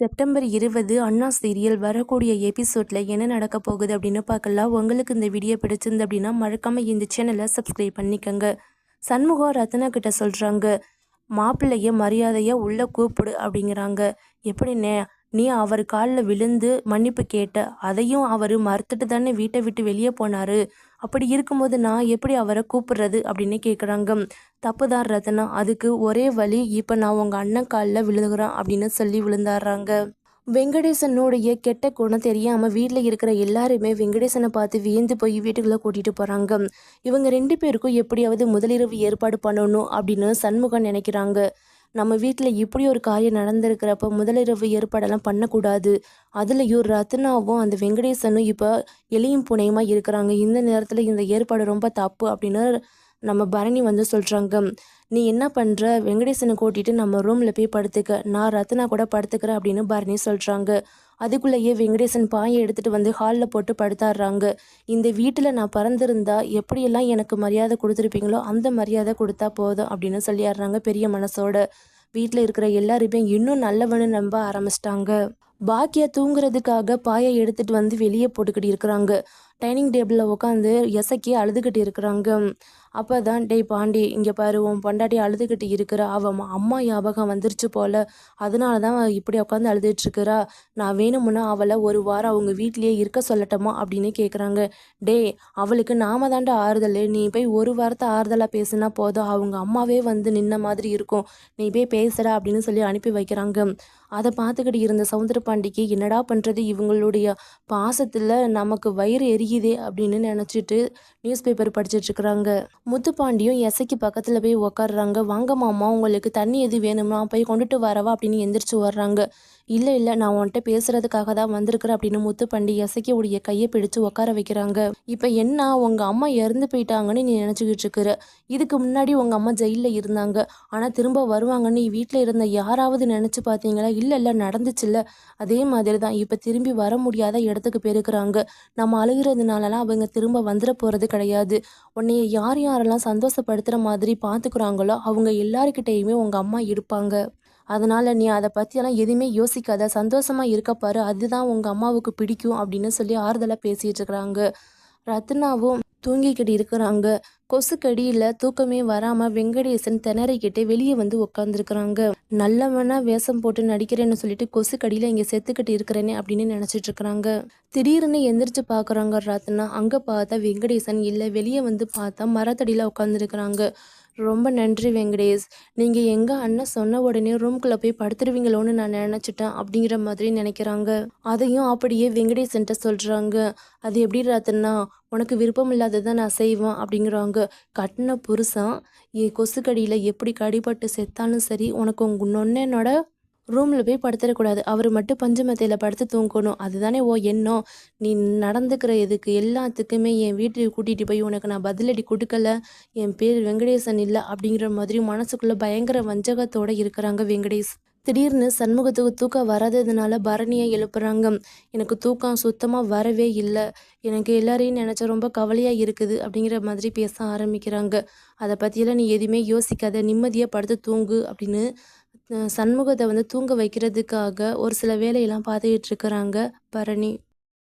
September இருபது அண்ணா serial வரக்கூடிய எபிசோட்ல என்ன நடக்க போகுது அப்படின்னு பார்க்கலாம். உங்களுக்கு இந்த வீடியோ பிடிச்சிருந்து அப்படின்னா மறக்காம இந்த சேனலை சப்ஸ்கிரைப் பண்ணிக்கோங்க. சண்முகம் ரத்னா கிட்ட சொல்றாங்க மாப்பிள்ளைய மரியாதையா உள்ள கூப்பிடு அப்படிங்கிறாங்க. எப்படிண்ணே நீ அவர் காலில் விழுந்து மன்னிப்பு கேட்ட அதையும் அவர் மறுத்துட்டு தானே வீட்டை விட்டு வெளியே போனாரு. அப்படி இருக்கும்போது நான் எப்படி அவரை கூப்பிடுறது அப்படின்னு கேட்குறாங்க தப்புதான் ரத்னா அதுக்கு ஒரே வழி இப்போ நான் உங்கள் அண்ணன் காலில் விழுதுகிறேன் அப்படின்னு சொல்லி விழுந்தாடுறாங்க வெங்கடேசனுடைய கெட்ட குணம் தெரியாமல் வீட்டில் இருக்கிற எல்லாருமே வெங்கடேசனை பார்த்து வியந்து போய் வீட்டுக்குள்ளே கூட்டிகிட்டு போகிறாங்க இவங்க ரெண்டு பேருக்கும் எப்படியாவது முதலிரவு ஏற்பாடு பண்ணணும் அப்படின்னு சண்முகம் நினைக்கிறாங்க. நம்ம வீட்டில் இப்படி ஒரு காரியம் நடந்திருக்கிறப்ப முதலிரவு ஏற்பாடெல்லாம் பண்ணக்கூடாது. அதுலேயும் ரத்னாவும் அந்த வெங்கடேசனும் இப்போ எளியும் புனையுமா இருக்கிறாங்க. இந்த நேரத்தில் இந்த ஏற்பாடு ரொம்ப தப்பு அப்படின்னு நம்ம பரணி வந்து சொல்கிறாங்க நீ என்ன பண்ணுற வெங்கடேசனை கூட்டிகிட்டு நம்ம ரூமில் போய் படுத்துக்க. நான் ரத்னா கூட படுத்துக்கிறேன் அப்படின்னு பரணி சொல்கிறாங்க அதுக்குள்ளேயே வெங்கடேசன் பாயை எடுத்துகிட்டு வந்து ஹாலில் போட்டு படுத்தாடுறாங்க இந்த வீட்டில் நான் பறந்திருந்தா எப்படியெல்லாம் எனக்கு மரியாதை கொடுத்துருப்பீங்களோ அந்த மரியாதை கொடுத்தா போதும் அப்படின்னு சொல்லிடுறாங்க பெரிய மனசோட. வீட்டில் இருக்கிற எல்லாருமே இன்னும் நல்லவனு நம்ப ஆரம்பிச்சிட்டாங்க. பாக்கியா தூங்குறதுக்காக பாயை எடுத்துகிட்டு வந்து வெளியே போட்டுக்கிட்டு இருக்கிறாங்க. டைனிங் டேபிளில் உட்காந்து எசக்கி அழுதுகிட்டு இருக்கிறாங்க. அப்போ தான் டேய் பாண்டி இங்கே பாரு உன் பொண்டாட்டி அழுதுகிட்டு இருக்கிற. அவன் அம்மா ஞாபகம் வந்துருச்சு போல. அதனால தான் இப்படி உட்காந்து அழுதுட்டு நான் வேணுமுன்னா அவளை ஒரு வாரம் அவங்க வீட்லேயே இருக்க சொல்லட்டோமா? அப்படின்னு கேட்குறாங்க டே அவளுக்கு நாம தாண்டா ஆறுதல். நீ போய் ஒரு வாரத்தை ஆறுதலாக பேசுனா போதும். அவங்க அம்மாவே வந்து நின்ன மாதிரி இருக்கும். நீ போய் பேசுடா அப்படின்னு சொல்லி அனுப்பி வைக்கிறாங்க. அதை பார்த்துக்கிட்டு இருந்த சவுந்தர பாண்டிக்கு என்னடா பண்ணுறது இவங்களுடைய பாசத்தில் நமக்கு வயிறு எரி தெரியுதே அப்படின்னு நினச்சிட்டு நியூஸ் பேப்பர் படிச்சிட்ருக்குறாங்க முத்துப்பாண்டியும் எசைக்கு பக்கத்தில் போய் உக்காடுறாங்க வாங்க மாமா உங்களுக்கு தண்ணி எது வேணுமா? போய் கொண்டுட்டு வரவா? அப்படின்னு எந்திரிச்சு வர்றாங்க இல்லை இல்லை நான் உன்கிட்ட பேசுறதுக்காக தான் வந்திருக்கிறேன் அப்படின்னு முத்துப்பாண்டி எசைக்கு உடைய கையை பிடிச்சு உட்கார வைக்கிறாங்க. இப்போ என்ன? உங்கள் அம்மா இறந்து போயிட்டாங்கன்னு நீ நினச்சிக்கிட்டு இருக்கிற? இதுக்கு முன்னாடி உங்கள் அம்மா ஜெயிலில் இருந்தாங்க. ஆனால் திரும்ப வருவாங்கன்னு நீ வீட்டில் இருந்த யாராவது நினச்சி பார்த்தீங்களா இல்லை இல்லை நடந்துச்சுல்ல. அதே மாதிரி தான் இப்போ திரும்பி வர முடியாத இடத்துக்கு போயிருக்கிறாங்க நம்ம அழுகிறதுனாலலாம் அவங்க திரும்ப வந்துட போகிறது கிடையாது. உன்னைய யார் யாரெல்லாம் சந்தோஷப்படுத்துகிற மாதிரி பார்த்துக்குறாங்களோ அவங்க எல்லாருக்கிட்டேயுமே உங்கள் அம்மா இருப்பாங்க. அதனால் நீ அதை பற்றியெல்லாம் எதுவுமே யோசிக்காத. சந்தோஷமாக இருக்கப்பாரு அதுதான் உங்கள் அம்மாவுக்கு பிடிக்கும் அப்படின்னு சொல்லி ஆறுதலாக பேசிகிட்டு இருக்கிறாங்க. ரத்னாவும் தூங்கிக்கிட்டு இருக்கிறாங்க. கொசுக்கடியில் தூக்கமே வராமல் வெங்கடேசன் திணறிக்கிட்டே வெளியே வந்து உட்காந்துருக்குறாங்க நல்லவனா வேஷம் போட்டு நடிக்கிறேன்னு சொல்லிட்டு கொசுக்கடியில் இங்கே செத்துக்கிட்டு இருக்கிறேனே அப்படின்னு நினச்சிட்டு இருக்கிறாங்க திடீர்னு எந்திரிச்சு பார்க்குறாங்க ராத்னா. அங்கே பார்த்தா வெங்கடேசன் இல்லை வெளியே வந்து பார்த்தா மரத்தடியில் உட்காந்துருக்குறாங்க ரொம்ப நன்றி வெங்கடேஷ். நீங்கள் எங்கள் அண்ணன் சொன்ன உடனே ரூம்குள்ளே போய் படுத்துருவீங்களோன்னு நான் நினச்சிட்டேன் அப்படிங்கிற மாதிரி நினைக்கிறாங்க. அதையும் அப்படியே வெங்கடேஷன்ட்ட சொல்கிறாங்க அது எப்படி ராத்தன்னா உனக்கு விருப்பம் இல்லாததை நான் செய்வேன் அப்படிங்கிறாங்க. கட்டின புருஷன் என் கொசுக்கடியில் எப்படி கடிபட்டு செத்தாலும் சரி உனக்கு உங்கள் நொன்னோட ரூமில் போய் படுத்துடக்கூடாது அவர் மட்டும் பஞ்சமத்தையில் படுத்து தூங்கணும். அதுதானே ஓ எண்ணம். நீ நடந்துக்கிற இதுக்கு எல்லாத்துக்குமே என் வீட்டுக்கு கூட்டிகிட்டு போய் உனக்கு நான் பதிலடி கொடுக்கல. என் பேர் வெங்கடேசன் இல்லை அப்படிங்கிற மாதிரி மனசுக்குள்ளே பயங்கர வஞ்சகத்தோடு இருக்கிறாங்க வெங்கடேஷ். திடீர்னு சண்முகத்துக்கு தூக்கம் வராததுனால பரணியை எழுப்புறாங்க. எனக்கு தூக்கம் சுத்தமாக வரவே இல்லை. எனக்கு எல்லாரையும் நினச்சா ரொம்ப கவலையாக இருக்குது அப்படிங்கிற மாதிரி பேச ஆரம்பிக்கிறாங்க. அதை பற்றியெல்லாம் நீ எதுவுமே யோசிக்காத. நிம்மதியாக படுத்து தூங்கு அப்படின்னு சண்முகத்தை வந்து தூங்க வைக்கிறதுக்காக ஒரு சில வேலையெல்லாம் பார்த்துக்கிட்டு இருக்கிறாங்க பரணி.